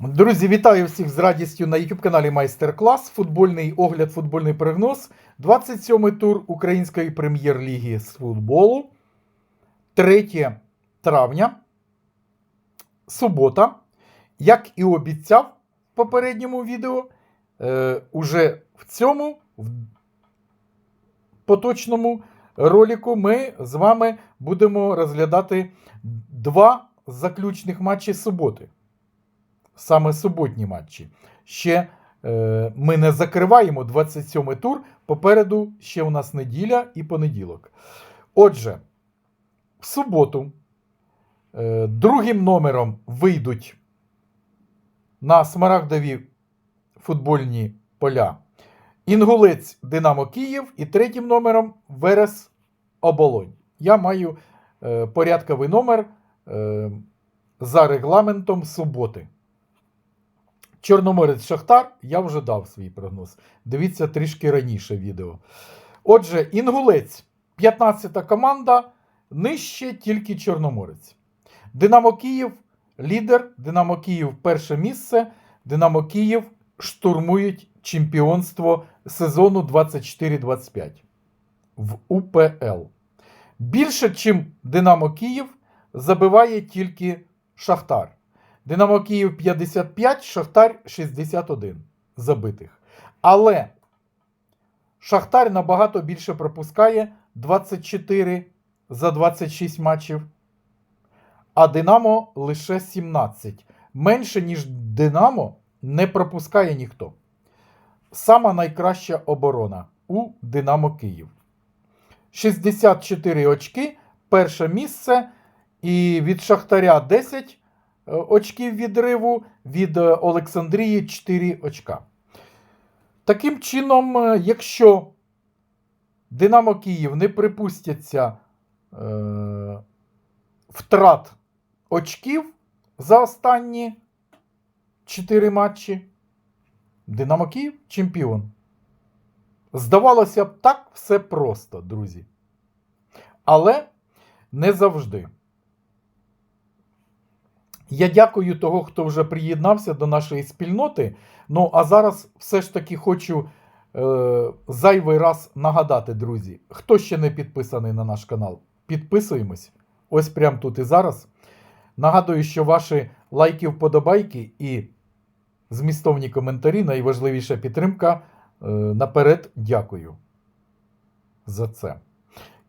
Друзі, вітаю всіх з радістю на YouTube каналі Майстер-клас. Футбольний огляд, футбольний прогноз. 27-й тур Української прем'єр-ліги з футболу. 3 травня. Субота. Як і обіцяв в попередньому відео, е, уже в цьому в поточному ролику ми з вами будемо розглядати два заключних матчі суботи саме суботні матчі. Ще е, ми не закриваємо 27-й тур. Попереду ще у нас неділя і понеділок. Отже, в суботу е, другим номером вийдуть на смарагдові футбольні поля Інгулець Динамо Київ і третім номером Верес Оболонь. Я маю е, порядковий номер е, за регламентом суботи. Чорноморець Шахтар, я вже дав свій прогноз. Дивіться трішки раніше відео. Отже, Інгулець, 15-та команда, нижче тільки Чорноморець. Динамо Київ, лідер, Динамо Київ перше місце. Динамо Київ штурмують чемпіонство сезону 24-25 в УПЛ. Більше, чим Динамо Київ, забиває тільки Шахтар. Динамо Київ 55, Шахтар 61 забитих. Але Шахтар набагато більше пропускає 24 за 26 матчів. А Динамо лише 17. Менше, ніж Динамо, не пропускає ніхто. Сама найкраща оборона у Динамо Київ. 64 очки, перше місце. І від Шахтаря 10 е, очків відриву, від е, Олександрії 4 очка. Таким чином, е, якщо Динамо Київ не припустяться е, втрат очків за останні 4 матчі, Динамо Київ чемпіон. Здавалося б, так все просто, друзі. Але не завжди. Я дякую того, хто вже приєднався до нашої спільноти. Ну, а зараз все ж таки хочу е, зайвий раз нагадати, друзі, хто ще не підписаний на наш канал, підписуємось. Ось прямо тут і зараз. Нагадую, що ваші лайки, вподобайки і змістовні коментарі найважливіша підтримка. Е, наперед дякую за це.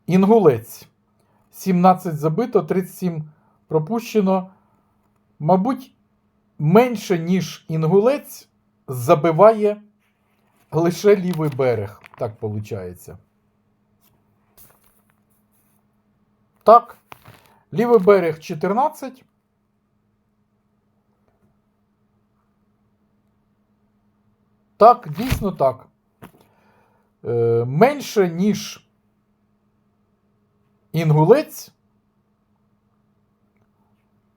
Інгулець. 17 забито, 37 пропущено. Мабуть, менше, ніж інгулець, забиває лише лівий берег. Так виходить. Так. Лівий берег 14. Так, дійсно так. Е, менше, ніж інгулець.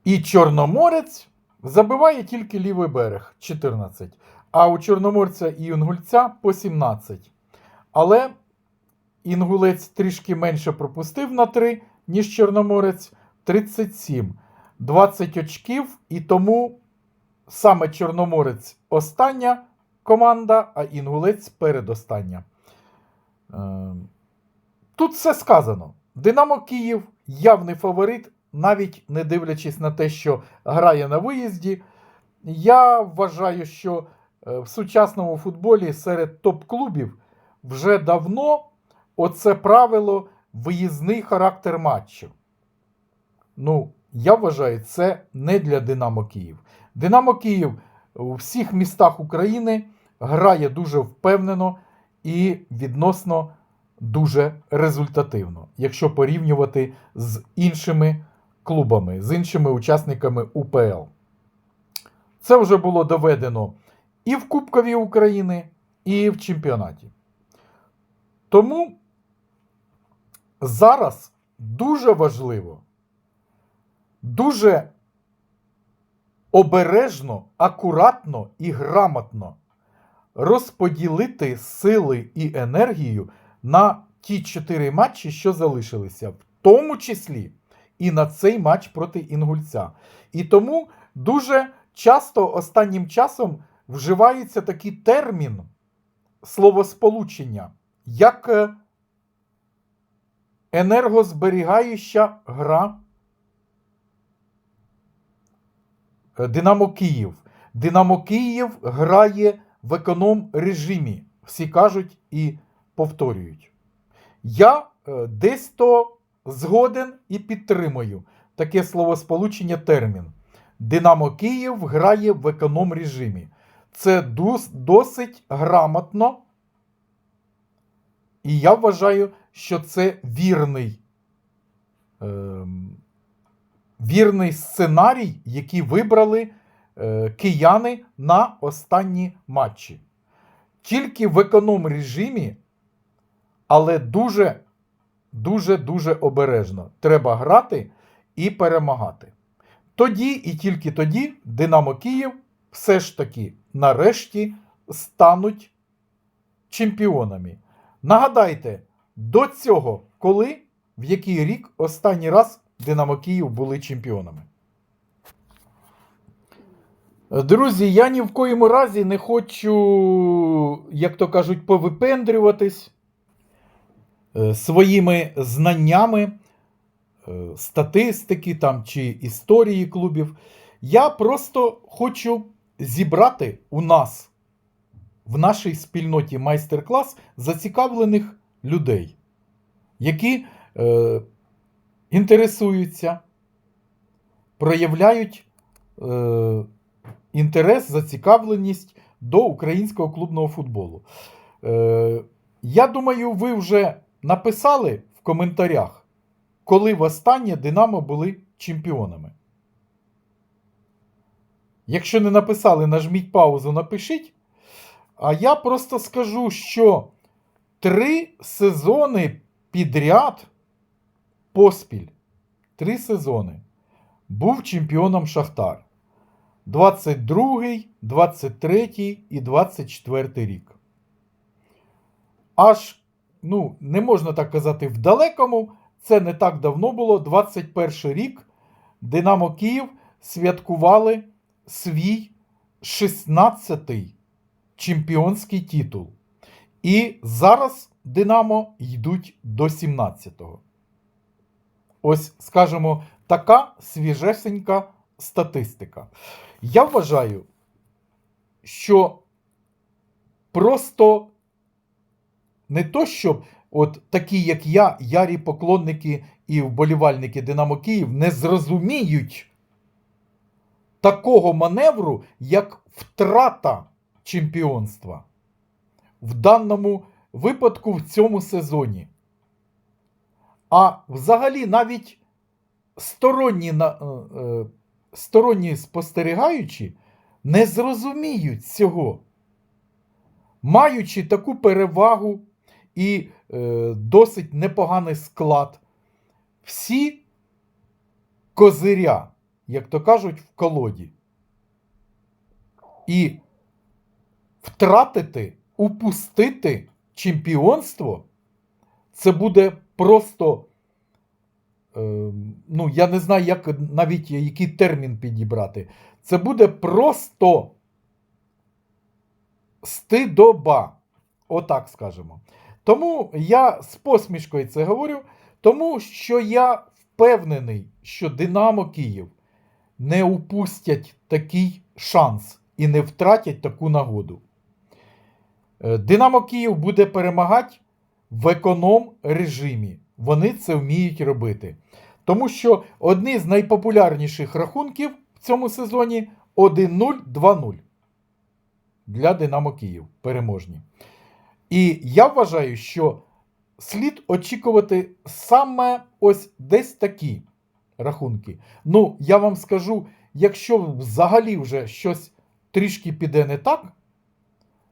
І Чорноморець забиває тільки лівий берег 14. А у Чорноморця і Інгульця по 17. Але Інгулець трішки менше пропустив на 3, ніж Чорноморець 37. 20 очків. І тому саме Чорноморець остання команда, а Інгулець передостання. Е, Тут все сказано. Динамо Київ явний фаворит навіть не дивлячись на те, що грає на виїзді, я вважаю, що е, в сучасному футболі серед топ-клубів вже давно оце правило виїзний характер матчу. Ну, я вважаю, це не для Динамо Київ. Динамо Київ у всіх містах України грає дуже впевнено і відносно дуже результативно, якщо порівнювати з іншими клубами, з іншими учасниками УПЛ. Це вже було доведено і в Кубкові України, і в чемпіонаті. Тому зараз дуже важливо, дуже обережно, акуратно і грамотно розподілити сили і енергію на ті чотири матчі, що залишилися, в тому числі і на цей матч проти Інгульця. І тому дуже часто останнім часом вживається такий термін словосполучення, як е, енергозберігаюча гра Е, Динамо Київ. Динамо Київ грає в економ режимі. Всі кажуть і повторюють. Я е, десь то згоден і підтримую таке словосполучення термін. Динамо Київ грає в економ режимі. Це досить грамотно. І я вважаю, що це вірний, ем, вірний сценарій, який вибрали е, кияни на останні матчі. Тільки в економ режимі, але дуже, дуже, дуже обережно. Треба грати і перемагати. Тоді і тільки тоді Динамо Київ все ж таки нарешті стануть чемпіонами. Нагадайте, до цього, коли, в який рік останній раз Динамо Київ були чемпіонами. Друзі, я ні в коєму разі не хочу, як то кажуть, повипендрюватись своїми знаннями е, статистики там, чи історії клубів. Я просто хочу зібрати у нас в нашій спільноті майстер-клас зацікавлених людей, які е, інтересуються, проявляють е, інтерес, зацікавленість до українського клубного футболу. Е, я думаю, ви вже написали в коментарях, коли востаннє Динамо були чемпіонами. Якщо не написали, нажміть паузу, напишіть. А я просто скажу, що три сезони підряд поспіль. Три сезони. Був чемпіоном Шахтар. 22, 23 і 24 рік. Аж, ну, не можна так казати, в далекому. Це не так давно було. 21 рік Динамо Київ святкували свій 16-й чемпіонський титул. І зараз Динамо йдуть до 17-го. Ось, скажімо, така свіжесенька статистика. Я вважаю, що просто не то, щоб от такі, як я, ярі поклонники і вболівальники Динамо Київ не зрозуміють такого маневру, як втрата чемпіонства. В даному випадку в цьому сезоні. А взагалі навіть сторонні, е, е, сторонні спостерігаючі не зрозуміють цього. Маючи таку перевагу і е, досить непоганий склад, всі козиря, як то кажуть, в колоді. І втратити, упустити чемпіонство, це буде просто. е, Ну, я не знаю, як навіть який термін підібрати. Це буде просто стидоба. Отак скажемо. Тому я з посмішкою це говорю, тому що я впевнений, що Динамо Київ не упустять такий шанс і не втратять таку нагоду. Е, Динамо Київ буде перемагати в економ режимі. Вони це вміють робити. Тому що одні з найпопулярніших рахунків в цьому сезоні 1-0-2-0 для Динамо Київ переможні. І я вважаю, що слід очікувати саме ось десь такі рахунки. Ну, я вам скажу, якщо взагалі вже щось трішки піде не так,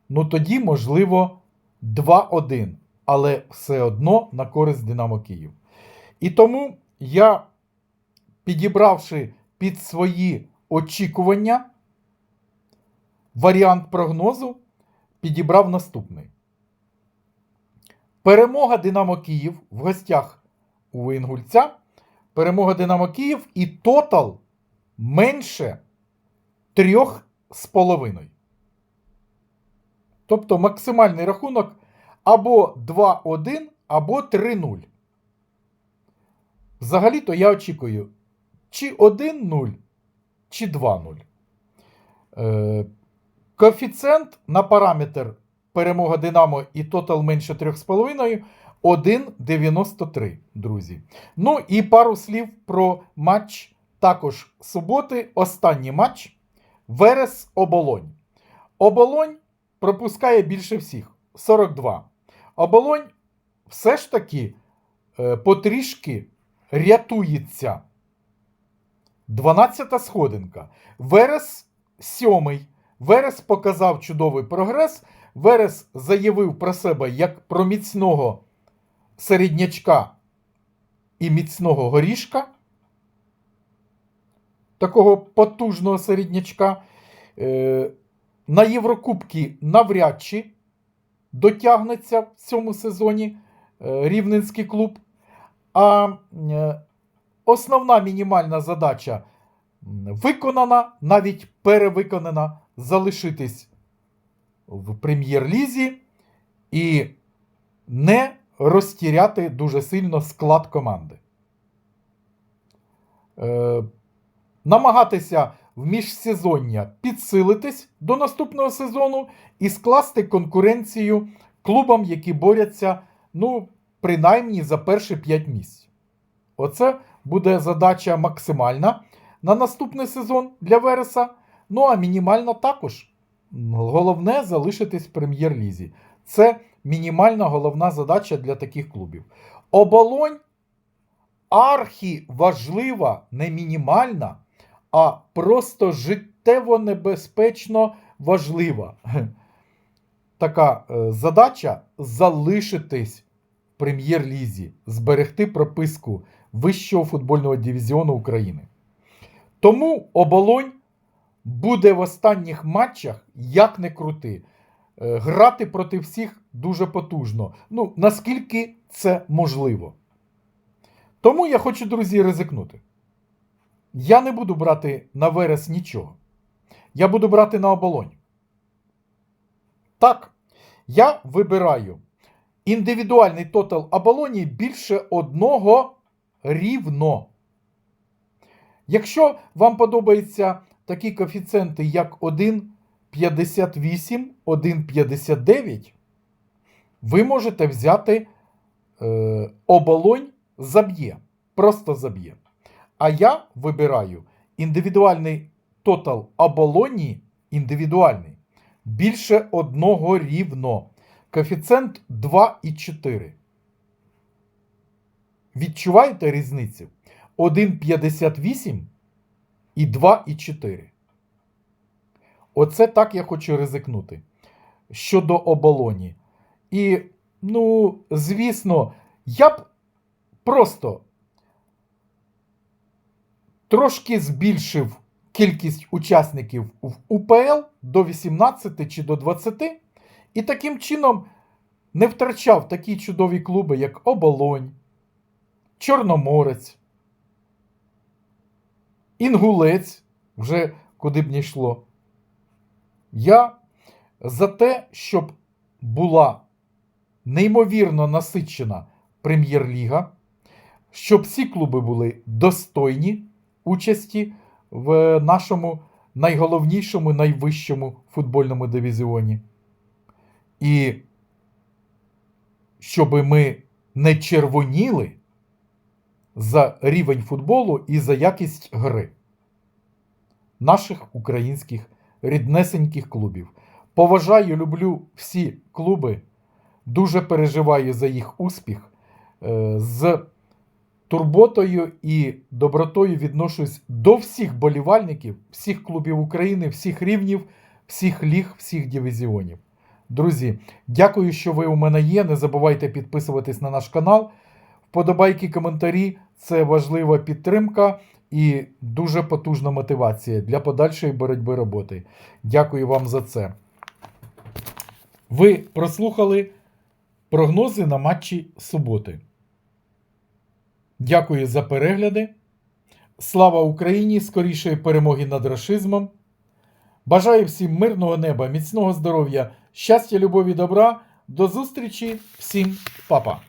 ну тоді, можливо, 2-1, але все одно на користь Динамо Київ. І тому я, підібравши під свої очікування, варіант прогнозу підібрав наступний. Перемога Динамо Київ в гостях у Інгульця. Перемога Динамо Київ і тотал менше трьох з половиною. Тобто максимальний рахунок або 2-1, або 3-0. Взагалі-то я очікую чи 1-0, чи 2-0. Е, коефіцієнт на параметр перемога Динамо і тотал менше 3,5 1,93, друзі. Ну і пару слів про матч також суботи. Останній матч. Верес Оболонь. Оболонь пропускає більше всіх 42. Оболонь все ж таки е, потрішки рятується. 12 сходинка. Верес сьомий. Верес показав чудовий прогрес. Верес заявив про себе як про міцного середнячка і міцного горішка. Такого потужного середнячка. Е, на Єврокубки навряд чи дотягнеться в цьому сезоні е, Рівненський клуб. А е, основна мінімальна задача виконана, навіть перевиконана, залишитись в прем'єр-лізі і не розтіряти дуже сильно склад команди. Е, намагатися в міжсезоння підсилитись до наступного сезону і скласти конкуренцію клубам, які борються, ну, принаймні за перші 5 місць. Оце буде задача максимальна на наступний сезон для Вереса. Ну а мінімальна також. Головне залишитись в прем'єр-лізі. Це мінімальна головна задача для таких клубів. Оболонь архі важлива, не мінімальна, а просто життєво небезпечно важлива. Така е, задача залишитись в прем'єр-лізі, зберегти прописку Вищого футбольного дивізіону України. Тому оболонь буде в останніх матчах, як не крути, е, грати проти всіх дуже потужно. Ну, наскільки це можливо. Тому я хочу, друзі, ризикнути. Я не буду брати на верес нічого. Я буду брати на оболонь. Так, я вибираю індивідуальний тотал оболоні більше одного рівно. Якщо вам подобаються такі коефіцієнти, як 1,58, 1,59, ви можете взяти е, оболонь заб'є. Просто заб'є. А я вибираю індивідуальний тотал оболоні індивідуальний. Більше одного рівно. Коефіцієнт 2,4. Відчуваєте різницю? 1,58 і 2,4. Оце так я хочу ризикнути. Щодо оболоні. І, ну, звісно, я б просто трошки збільшив кількість учасників в УПЛ до 18 чи до 20, і таким чином не втрачав такі чудові клуби, як Оболонь, Чорноморець, Інгулець, вже куди б не йшло. Я за те, щоб була неймовірно насичена прем'єр-ліга, щоб всі клуби були достойні участі в нашому найголовнішому, найвищому футбольному дивізіоні. І щоб ми не червоніли за рівень футболу і за якість гри наших українських ріднесеньких клубів. Поважаю, люблю всі клуби, дуже переживаю за їх успіх. Е, З турботою і добротою відношусь до всіх болівальників, всіх клубів України, всіх рівнів, всіх ліг, всіх дивізіонів. Друзі, дякую, що ви у мене є. Не забувайте підписуватись на наш канал. Вподобайки, коментарі це важлива підтримка і дуже потужна мотивація для подальшої боротьби роботи. Дякую вам за це. Ви прослухали прогнози на матчі суботи. Дякую за перегляди. Слава Україні! Скорішої перемоги над рашизмом. Бажаю всім мирного неба, міцного здоров'я, щастя, любові, добра. До зустрічі, всім па-па!